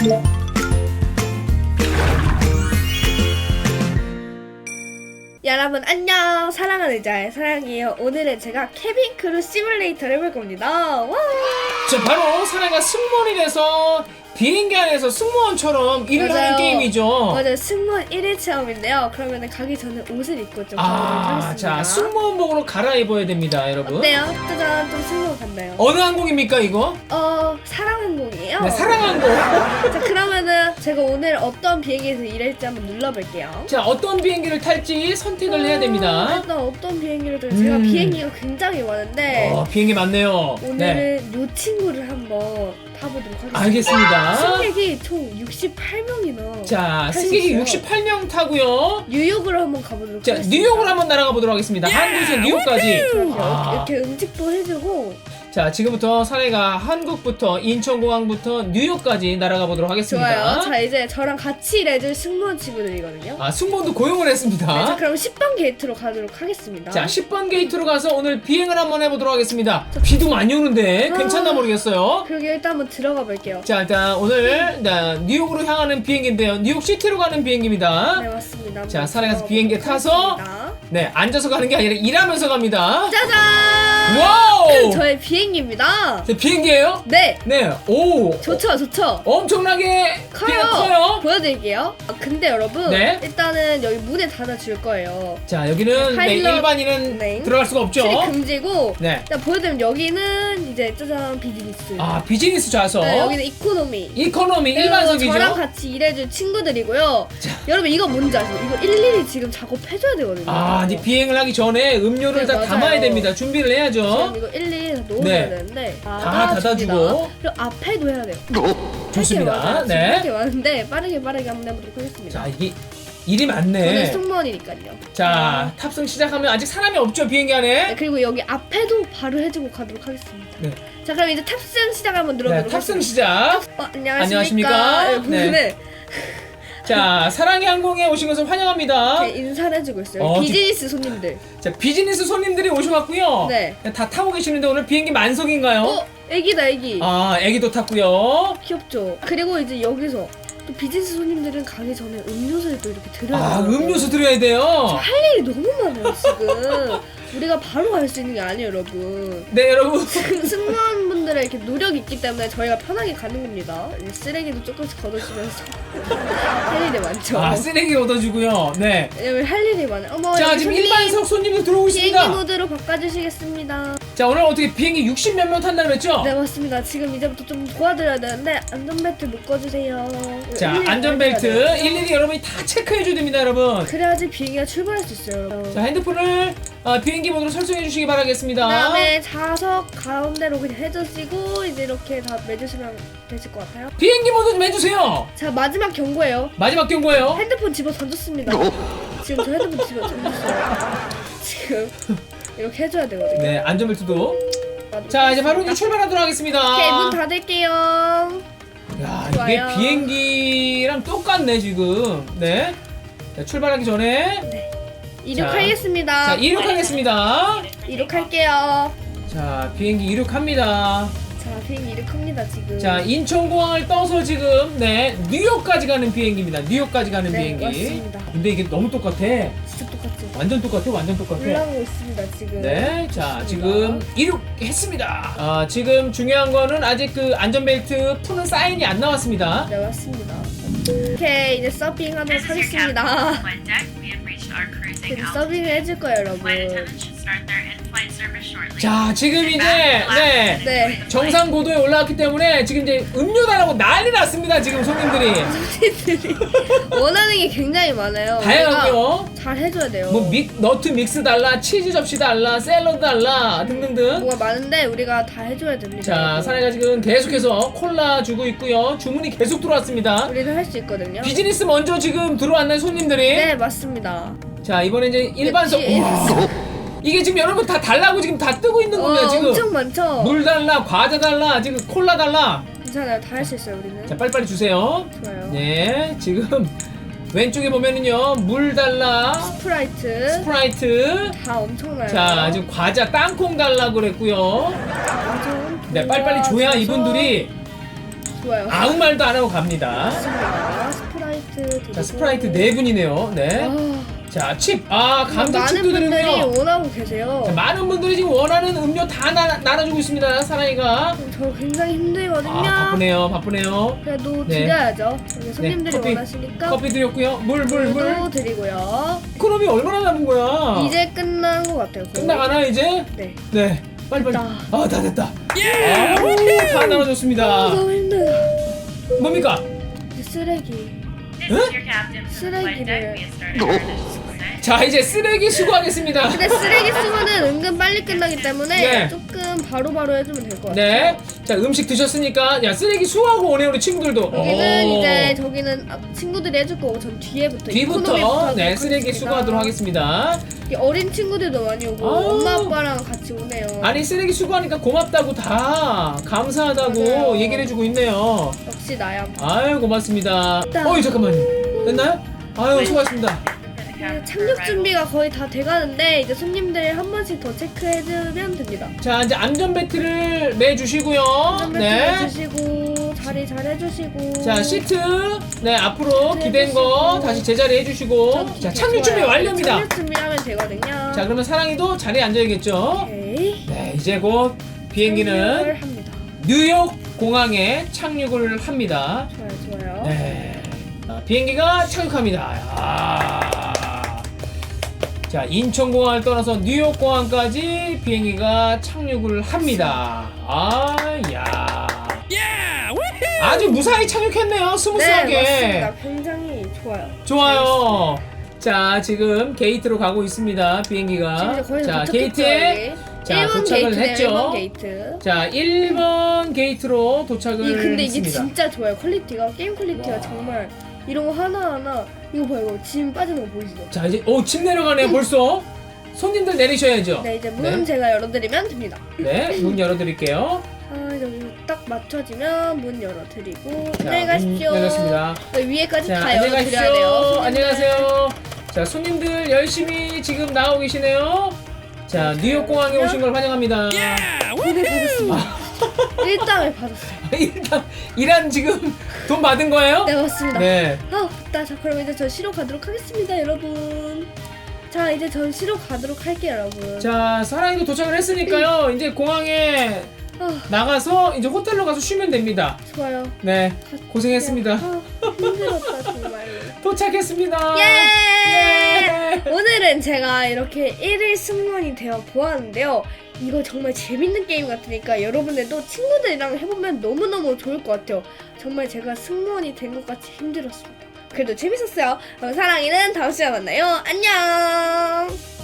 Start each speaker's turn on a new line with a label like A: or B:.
A: Yeah. 여러분 안녕 사랑하는 의자의 사랑이에요 오늘은 제가 케빈 크루 시뮬레이터를 해볼 겁니다 와
B: 자 바로 사나이가 승무원이라서 비행기 안에서 승무원처럼 일을
A: 맞아요.
B: 하는 게임이죠.
A: 맞아요 승무원 1일 체험인데요 그러면 가기 전에 옷을 입고 좀 가보도록
B: 아,
A: 하겠습니다
B: 자 승무원복으로 갈아입어야 됩니다, 여러분.
A: 어때요? 짜잔 좀 승무원 같나요?
B: 어느 항공입니까 이거?
A: 어 사랑항공이에요
B: 네, 사랑항공.
A: 자 그러면은 제가 오늘 어떤 비행기에서 일할지 한번 눌러볼게요
B: 자 어떤 비행기를 탈지 선택을 해야
A: 아,
B: 됩니다.
A: 일단 어떤 비행기를 탈지 제가
B: 음.
A: 비행기가 굉장히 많은데
B: 어, 비행기 많네요. 네,
A: 오늘은 요 친구를 한번 타보도록 하겠습니다
B: 알겠습니다.
A: 승객이 총 68명이나
B: 자
A: 탈수
B: 승객이
A: 있어요.
B: 68명 타고요.
A: 뉴욕으로 한번 가보도록
B: 자
A: 하겠습니다.
B: 뉴욕으로 한번 날아가 보도록 하겠습니다. 한국에서 뉴욕까지.
A: 이렇게,
B: 아.
A: 이렇게 음식도 해주고
B: 자 지금부터 사나이가 한국부터 인천공항부터 뉴욕까지 날아가 보도록 하겠습니다.
A: 좋아요. 자 이제 저랑 같이 일해줄 승무원 친구들이거든요.
B: 아 승무원도 고용을 했습니다.
A: 네, 자 그럼 10번 게이트로 가도록 하겠습니다.
B: 자 10번 게이트로 가서 오늘 비행을 한번 해보도록 하겠습니다. 비도 많이 오는데
A: 아.
B: 괜찮나 모르겠어요.
A: 그러게 일단 한번 들어가 볼게요.
B: 자 일단 오늘 자, 뉴욕으로 향하는 비행기인데요. 뉴욕 시티로 가는 비행기입니다.
A: 네 맞습니다.
B: 자, 사랑해서
A: 들어가
B: 비행기에 타서. 네 앉아서 가는 게 아니라 일하면서 갑니다.
A: 짜잔!
B: 와우!
A: 저의 비행기입니다.
B: 자, 비행기예요?
A: 네.
B: 네. 오.
A: 좋죠, 좋죠.
B: 엄청나게
A: 커요.
B: 커요.
A: 보여드릴게요. 아, 근데 여러분,
B: 네.
A: 일단은 여기 문에 닫아줄 거예요.
B: 자 여기는 네,
A: 파일럿
B: 일반인은
A: 네.
B: 들어갈 수가 없죠.
A: 출입 금지고,
B: 네.
A: 일단 보여드리면 여기는 이제 짜잔 비즈니스.
B: 아 비즈니스 좌석.
A: 네, 여기는 이코노미.
B: 이코노미 일반석이죠.
A: 저랑 같이 일해줄 친구들이고요.
B: 자.
A: 여러분 이거 뭔지 아세요? 이거 일일이 지금 작업해줘야 되거든요.
B: 아, 이제 비행을 하기 전에 음료를
A: 네,
B: 다
A: 맞아요.
B: 담아야 됩니다. 준비를
A: 지금
B: 해야죠.
A: 이거 일일이 다 넣어야
B: 네.
A: 되는데
B: 다
A: 닫아줍니다.
B: 닫아주고.
A: 그리고 앞에도 해야 돼요.
B: 좋습니다.
A: 할게
B: 네.
A: 많은데 빠르게 빠르게 한번 해보도록 하겠습니다.
B: 자, 이게 일이
A: 저는
B: 많네.
A: 승무원이니까요.
B: 자, 탑승 시작하면 아직 사람이 없죠, 비행기
A: 네,
B: 안에.
A: 그리고 여기 앞에도 바로 해주고 가도록 하겠습니다.
B: 네.
A: 자 그럼 이제 탑승 시작 한번
B: 네,
A: 들어보도록
B: 탑승. 시작.
A: 어, 안녕하십니까?
B: 안녕하십니까? 네.
A: 네.
B: 자, 사랑의 항공에 오신 것을 환영합니다.
A: 네, 인사를 해주고 있어요.
B: 어,
A: 비즈니스 손님들.
B: 자, 비즈니스 손님들이 오셔갖고요.
A: 네.
B: 다 타고 계시는데 오늘 비행기 만석인가요?
A: 어, 애기다 애기.
B: 아, 애기도 탔고요.
A: 귀엽죠. 그리고 이제 여기서 또 비즈니스 손님들은 가기 전에 음료수를 또 이렇게 드려야
B: 아,
A: 돼요.
B: 음료수 드려야 돼요.
A: 할 일이 너무 많아요 지금. 우리가 바로 갈 수 있는 게 아니에요 여러분.
B: 네, 여러분.
A: 지금 승무원분들의 이렇게 노력이 있기 때문에 저희가 편하게 가는 겁니다. 이제 쓰레기도 조금씩 걷어주면서 할 일이 많죠.
B: 아, 쓰레기 얻어주고요. 네.
A: 왜냐면 할 일이 많아요. 어머
B: 자,
A: 여기
B: 지금
A: 손님
B: 일반석 손님들 들어오고
A: 비행기
B: 있습니다.
A: 모드로 바꿔주시겠습니다.
B: 자, 오늘 어떻게 비행기 60몇 명 탄다고 했죠?
A: 네 맞습니다. 지금 이제부터 좀 도와드려야 되는데 안전벨트 묶어주세요.
B: 자,
A: 일일이
B: 안전벨트
A: 돼요.
B: 일일이 여러분이 다 체크해줘야 됩니다, 여러분.
A: 그래야지 비행기가 출발할 수 있어요.
B: 자, 핸드폰을 아, 비행기 모드로 설정해 주시기 바라겠습니다.
A: 그다음에 좌석 가운데로 그냥 해주시고 이제 이렇게 다 매주시면 되실 것 같아요.
B: 비행기 모드 좀 해주세요.
A: 자 마지막 경고예요.
B: 마지막 경고예요.
A: 핸드폰 집어 던졌습니다. 지금 저 핸드폰 집어 던졌어요. 지금 이렇게 해줘야 되거든요.
B: 네, 안전벨트도. 자, 이제 바로 이제 출발하도록 하겠습니다.
A: 오케이 문 닫을게요.
B: 야,
A: 좋아요.
B: 이게 비행기랑 똑같네, 지금. 네. 자, 출발하기 전에.
A: 이륙하겠습니다.
B: 자, 이륙하겠습니다.
A: 이륙할게요.
B: 자, 비행기 이륙합니다.
A: 자 비행기 이륙합니다 지금.
B: 자, 인천공항을 떠서 지금, 네, 뉴욕까지 가는 비행기입니다. 뉴욕까지 가는
A: 네,
B: 비행기.
A: 맞습니다.
B: 근데 이게 너무 똑같아.
A: 진짜 똑같죠.
B: 완전 똑같아, 완전 똑같아.
A: 올라오고 있습니다 지금.
B: 네, 자. 지금 이륙했습니다. 아 지금 중요한 거는 아직 그 안전벨트 푸는 사인이 안 나왔습니다.
A: 네 맞습니다. 오케이 이제
C: your captain. We have reached our cruising
A: 이제
C: altitude.
A: 서빙을 해줄 거예요 여러분.
C: Flight attendants should start their in-flight service shortly.
B: 자 지금 이제 네
A: 네.
B: 정상 고도에 올라왔기 때문에 지금 이제 음료 달라고 난리 났습니다. 지금 손님들이
A: 손님들이 원하는 게 굉장히 많아요.
B: 다양하고요.
A: 잘 해줘야 돼요.
B: 뭐 믹, 너트 믹스 달라, 치즈 접시 달라, 샐러드 달라 등등등.
A: 뭐가 많은데 우리가 다 해줘야 됩니다.
B: 자. 사내가 지금 계속해서 콜라 주고 있고요. 주문이 계속 들어왔습니다.
A: 우리는 할수 있거든요.
B: 비즈니스 먼저 지금 들어왔나요 손님들이?
A: 네 맞습니다.
B: 자 이번에 이제 일반석
A: 그치.
B: 우와. 이게 지금 여러분 다 달라고 지금 다 뜨고 있는
A: 어,
B: 겁니다 지금
A: 엄청 많죠.
B: 물 달라 과자 달라 지금 콜라 달라
A: 괜찮아요. 다 할 수 있어요 우리는.
B: 자 빨리빨리 주세요
A: 좋아요.
B: 네 지금 왼쪽에 보면은요 물 달라
A: 스프라이트
B: 스프라이트
A: 다 엄청나요.
B: 자 지금 과자 땅콩 달라고 그랬고요
A: 완전
B: 네 빨리빨리 줘야
A: 도와줘서
B: 이분들이
A: 좋아요.
B: 아무 말도 안 하고 갑니다.
A: 좋습니다. 스프라이트 드리고.
B: 자, 스프라이트 네 분이네요. 네.
A: 아,
B: 자, 칩. 아,
A: 많은
B: 감자칩도
A: 분들이
B: 드리고요.
A: 원하고 계세요.
B: 자, 많은 분들이 지금 원하는 음료 다 나, 나눠주고 있습니다. 사랑이가.
A: 저 굉장히 힘들거든요.
B: 아, 바쁘네요. 바쁘네요.
A: 그래도
B: 네.
A: 드려야죠. 여기 손님들이
B: 커피,
A: 원하시니까
B: 커피 드렸고요. 물, 물, 물.
A: 물도 드리고요.
B: 그럼이 얼마나 남은 거야?
A: 이제 끝난 것 같아요. 거의.
B: 끝나가나 이제?
A: 네.
B: 네. 빨리 빨리.
A: 됐다.
B: 아, 다 됐다. 예! 다 나눠줬습니다.
A: 너무 힘들어.
B: 뭡니까?
A: 쓰레기.
C: This is your captain from the flight deck. We have started our initial descent.
B: 자, 이제 쓰레기 수거하겠습니다.
A: 근데 쓰레기 수거는 은근 빨리 끝나기 때문에
B: 네.
A: 조금 바로바로 해주면 될 것 같아요.
B: 네. 자, 음식 드셨으니까 야, 쓰레기 수거하고 오네 우리 친구들도.
A: 여기는
B: 오.
A: 이제 저기는 아, 친구들이 해줄 거고 전 뒤에부터
B: 뒤부터
A: 이코노미부터
B: 네,
A: 하도록
B: 쓰레기
A: 하겠습니다.
B: 수거하도록 하겠습니다.
A: 이 어린 친구들도 많이 오고
B: 아유.
A: 엄마 아빠랑 같이 오네요.
B: 아니, 쓰레기 수거하니까 고맙다고 다 감사하다고
A: 맞아요.
B: 얘기를 해주고 있네요.
A: 역시 나야.
B: 아유, 고맙습니다. 어이, 잠깐만요. 됐나요? 아유, 수고하셨습니다.
A: 착륙. 준비가 거의 다 돼가는데 이제 손님들 한 번씩 더 체크해주면 됩니다.
B: 자, 이제 안전 벨트를 매주시고요.
A: 선물
B: 네.
A: 해주시고 자리 잘 해주시고.
B: 자, 시트. 네, 앞으로
A: 시트
B: 기댄 거
A: 해주시고.
B: 다시 제자리 해주시고. 자, 착륙 준비
A: 좋아요.
B: 완료입니다.
A: 착륙 준비하면 되거든요.
B: 자, 그러면 사랑이도 자리에 앉아야겠죠?
A: 오케이.
B: 네, 이제 곧 비행기는
A: 착륙을 합니다.
B: 뉴욕 공항에 착륙을 합니다.
A: 좋아요, 좋아요.
B: 네. 아, 비행기가 착륙합니다. 야. 자, 인천공항을 떠나서 뉴욕공항까지 비행기가 착륙을 합니다. 아, 야. 아주 무사히 착륙했네요.
A: 네,
B: 스무스하게.
A: 맞습니다. 굉장히 좋아요.
B: 좋아요. 자, 지금 게이트로 가고 있습니다.
A: 지금
B: 비행기가.
A: 이제 거의
B: 자,
A: 다 도착했죠,
B: 게이트에
A: 여기.
B: 자,
A: 1번
B: 도착을
A: 게이트네요,
B: 했죠.
A: 1번 게이트.
B: 자, 1번 게이트로 도착을
A: 이 근데 이게
B: 했습니다.
A: 진짜 좋아요. 퀄리티가 게임 퀄리티가
B: 와.
A: 정말 이런 거 하나 하나 이거 봐요. 이거 짐 빠지는 거 보이시죠?
B: 자, 이제 오, 집 내려가네요. 벌써. 손님들 내리셔야죠.
A: 네, 이제 문
B: 네.
A: 제가 열어드리면 됩니다.
B: 네, 문 열어 드릴게요.
A: 아, 여기 딱 맞춰지면 문 열어드리고
B: 자,
A: 안녕히 가십시오.
B: 문 열렸습니다.
A: 여기 위에까지
B: 자,
A: 다
B: 안녕히
A: 열어드려야
B: 가십시오.
A: 돼요. 손님들.
B: 안녕하세요. 자, 손님들 열심히 지금 나오고 계시네요. 자,
A: 네,
B: 뉴욕 공항에. 오신 걸 환영합니다.
A: 돈을 받았습니다. 일당을 받았어요.
B: 일단 일한 지금 돈 받은 거예요?
A: 네, 맞습니다.
B: 네.
A: 아, 됐다. 자, 그럼 이제 저 시로 가도록 하겠습니다, 여러분. 자, 이제 전 시로 가도록 할게요, 여러분.
B: 자, 사랑이도 도착을 했으니까요. 이제 공항에
A: 아,
B: 나가서 이제 호텔로 가서 쉬면 됩니다.
A: 좋아요.
B: 네, 고생했습니다.
A: 아, 힘들었다, 정말.
B: 도착했습니다.
A: 예! 오늘은 제가 이렇게 1일 승무원이 되어 보았는데요. 이거 정말 재밌는 게임 같으니까 여러분들도 친구들이랑 해보면 너무너무 좋을 것 같아요. 정말 제가 승무원이 된 것 같이 힘들었습니다. 그래도 재밌었어요. 그럼 사랑이는 다음 시간에 만나요. 안녕!